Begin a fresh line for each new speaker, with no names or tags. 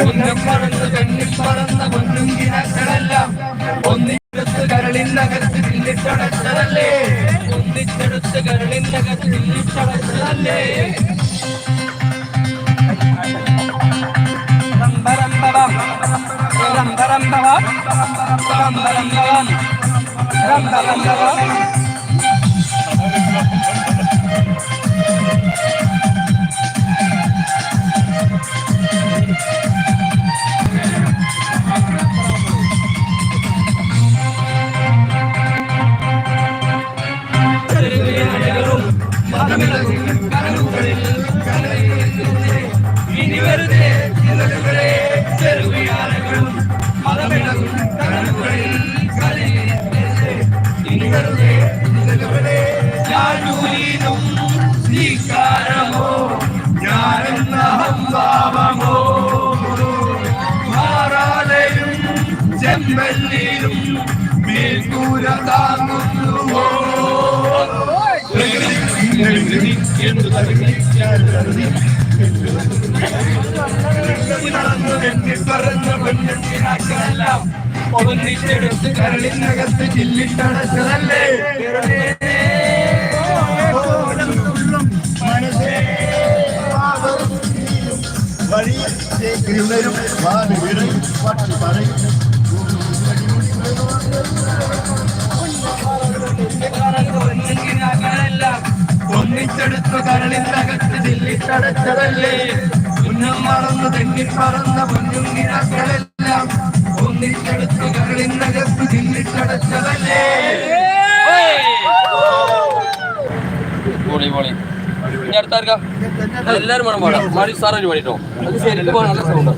ഉന്നപ്പറന്ന് കണ്ണിപ്പറന്ന പൊന്നും കിനാക്കളെല്ലാം ഒന്നിച്ചെടുത്ത് കരളിനകത്ത് തില്ലിട്ടടച്ചതല്ലേ ഒന്നിച്ചെടുത്ത് കരളിനകത്ത് തില്ലിട്ടടച്ചതല്ലേ റംബറംബവാം റംബറംബവാം റംബറംബവാം റംബറംബവം. ചെമ്പല്ലിലും മേൽക്കൂര താങ്ങുന്നുവോ എന്തു തരുന്നേ നടന്നു കെട്ടിപ്പറന്ന ഒന്നിച്ചെടുത്ത് കരളിനകത്ത് ചില്ലിട്ടടച്ചതല്ലേ?
വഴിയും പട്ടി പറയും
ഒന്നിച്ചെടുത്ത് കരളിനകത്ത് ചില്ലിട്ടടച്ചതല്ലേ? ഉന്നം മറന്ന് തെന്നിപ്പറന്ന പൊന്നുങ്ങിനാക്കളെല്ലാം ചില്ലിട്ടടച്ചതല്ലേ
പൊളി പൊളി എല്ലാരും വേണം പാടാം. മാറി സാറൊരു പാടിട്ടോ. അത് ശരിക്കും നല്ല സൗണ്ട്